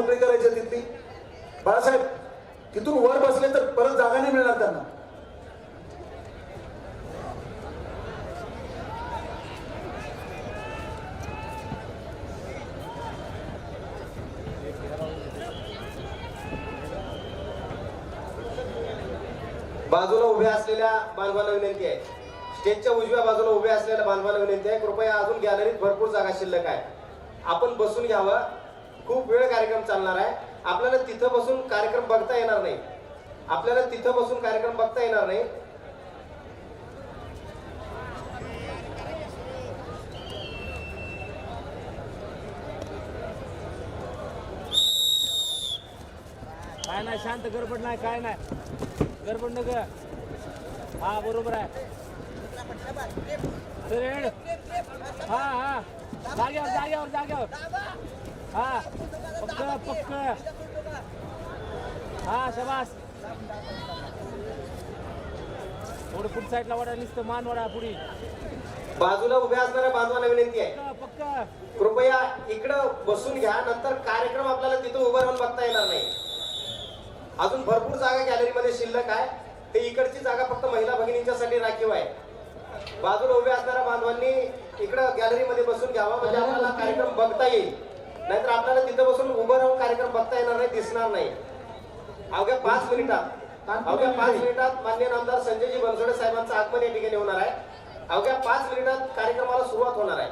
मोकळी करायची तिथली. बाळासाहेब तिथून वर बसले तर परत जागा नाही मिळणार त्यांना. बाजूला उभ्या असलेल्या बांधवांना विनंती आहे स्टेजच्या उजव्या बाजूला उभ्या असलेल्या बांधवांना विनंती आहे कृपया अजून गॅलरीत भरपूर जागा शिल्लक आहे आपण बसून घ्यावं. खूप वेळ कार्यक्रम चालणार आहे. आपल्याला तिथं बसून कार्यक्रम बघता येणार नाही. आपल्याला तिथं बसून कार्यक्रम बघता येणार नाही. काय नाही शांत गडबड नाही काय नाही. गडबड नग हा बरोबर आहे. हा हा. जाग्यावर जाग्यावर जाग्यावर हा. पक्क पक्क. हा शबास. थोडं पुढ साईडला वाडा नुसतं मान वाडा पुढे. बाजूला उभ्या असणाऱ्या बांधवांना विनंती आहे. पक्क कृपया इकडं बसून घ्या नंतर कार्यक्रम आपल्याला तिथं उभं राहून बघता येणार नाही. अजून भरपूर जागा गॅलरीमध्ये शिल्लक आहे. ते इकडची जागा फक्त महिला भगिनींच्यासाठी राखीव आहे. बाजूला उभ्या असणाऱ्या बांधवांनी इकडं गॅलरीमध्ये बसून घ्यावा म्हणजे आपल्याला कार्यक्रम बघता येईल. नाहीतर आपल्याला तिथं बसून उभं राहून कार्यक्रम बघता येणार नाही दिसणार नाही. अवघ्या पाच मिनिटात अवघ्या पाच मिनिटात मान्य नामदार संजयजी बनसोडे साहेबांचं आगमन या ठिकाणी होणार आहे. अवघ्या पाच मिनिटात कार्यक्रमाला सुरुवात होणार आहे.